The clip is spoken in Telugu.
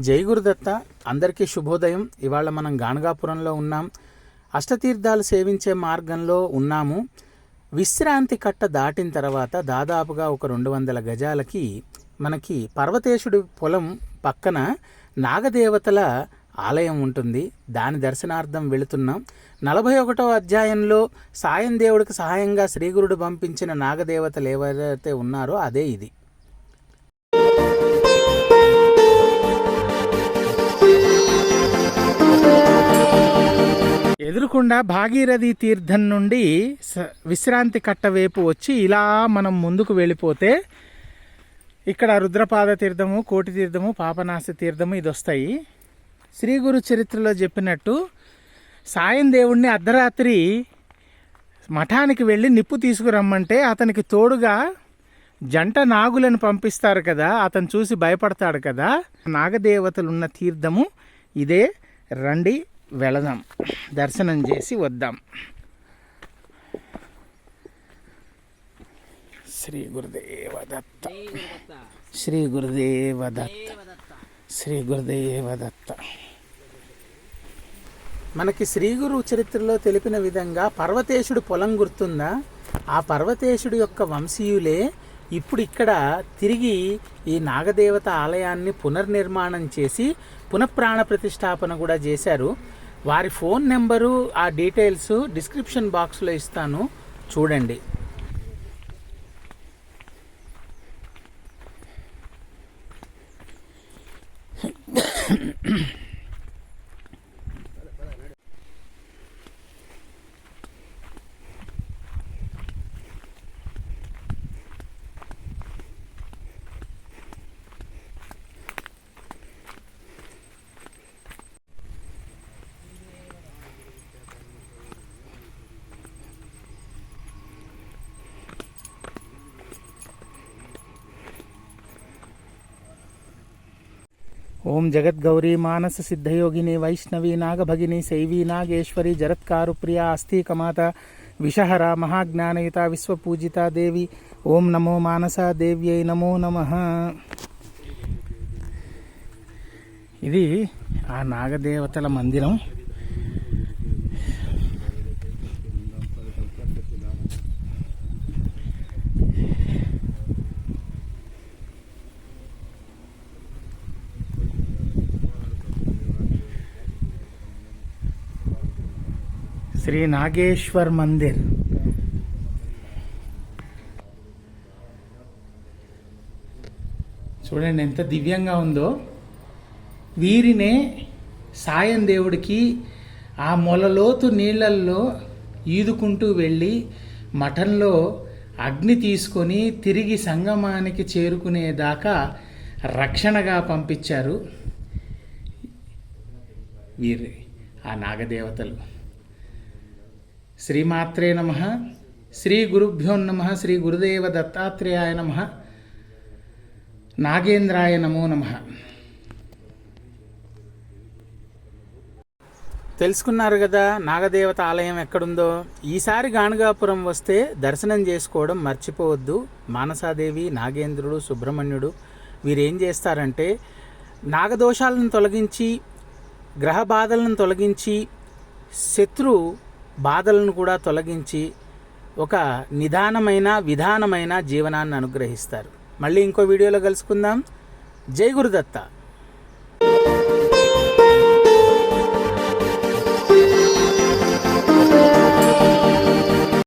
జై గురుదత్త. అందరికీ శుభోదయం. ఇవాళ మనం గాణగాపురంలో ఉన్నాం. అష్టతీర్థాలు సేవించే మార్గంలో ఉన్నాము. విశ్రాంతి కట్ట దాటిన తర్వాత దాదాపుగా ఒక రెండు వందల గజాలకి మనకి పర్వతేశుడి పొలం పక్కన నాగదేవతల ఆలయం ఉంటుంది. దాని దర్శనార్థం వెళుతున్నాం. నలభై ఒకటో అధ్యాయంలో సాయం దేవుడికి సహాయంగా శ్రీగురుడు పంపించిన నాగదేవతలు ఎవరైతే ఉన్నారో అదే ఇది. ఎదురుకుండా భాగీరథి తీర్థం నుండి స- విశ్రాంతి కట్ట వైపు వచ్చి ఇలా మనం ముందుకు వెళ్ళిపోతే ఇక్కడ రుద్రపాద తీర్థము కోటి తీర్థము పాపనాశ తీర్థము ఇది వస్తాయి. శ్రీ గురు చరిత్రలో చెప్పినట్టు సాయం దేవుణ్ణి అర్ధరాత్రి మఠానికి వెళ్ళి నిప్పు తీసుకురమ్మంటే అతనికి తోడుగా జంట నాగులను పంపిస్తారు కదా అతను చూసి భయపడతాడు కదా. నాగదేవతలు ఉన్న తీర్థము ఇదే. రండి వెళదాం. దర్శనం చేసి వద్దాం. శ్రీ గురుదేవ దత్త శ్రీ గురుదేవ దత్త శ్రీ గురుదేవ దత్త మనకి శ్రీ గురు చరిత్రలో తెలిపిన విధంగా పర్వతేశుడు పొలం గుర్తుందా? ఆ పర్వతేశుడు యొక్క వంశీయులే ఇప్పుడు ఇక్కడ తిరిగి ఈ నాగదేవత ఆలయాన్ని పునర్నిర్మాణం చేసి పునఃప్రాణ ప్రతిష్టాపన కూడా చేశారు. వారి ఫోన్ నెంబరు ఆ డీటెయిల్స్ డిస్క్రిప్షన్ బాక్స్లో ఇస్తాను. చూడండి. ఓం జగద్గౌరీ మానస సిద్ధయోగిని వైష్ణవి నాగభగిని శైవీ నాగేశ్వరి జరత్కారుప్రియ ప్రియ విషహర మహాజ్ఞానయుత విశ్వపూజిత దేవి. ఓం నమో మానసా దేవ్యై నమో నమ. ఇది ఆ నాగదేవతల మందిరం. శ్రీ నాగేశ్వర్ మందిర్. చూడండి ఎంత దివ్యంగా ఉందో. వీరినే సాయం దేవుడికి ఆ మొలలోతు నీళ్ళల్లో ఈదుకుంటూ వెళ్ళి మఠంలో అగ్ని తీసుకొని తిరిగి సంగమానికి చేరుకునేదాకా రక్షణగా పంపించారు వీరి ఆ నాగదేవతలు. శ్రీమాత్రే నమ. శ్రీ గురుభ్యో నమ. శ్రీ గురుదేవ దత్తాత్రేయాయ నమ. నాగేంద్రాయ నమో నమ. తెలుసుకున్నారు కదా నాగదేవత ఆలయం ఎక్కడుందో? ఈసారి గాణగాపురం వస్తే దర్శనం చేసుకోవడం మర్చిపోవద్దు. మానసాదేవి నాగేంద్రుడు సుబ్రహ్మణ్యుడు వీరేం చేస్తారంటే నాగదోషాలను తొలగించి గ్రహ బాధలను తొలగించి శత్రు బాధలను కూడా తొలగించి ఒక నిదానమైన విధానమైన జీవనాన్ని అనుగ్రహిస్తారు. మళ్ళీ ఇంకో వీడియోలో కలుసుకుందాం. జై గురుదత్త.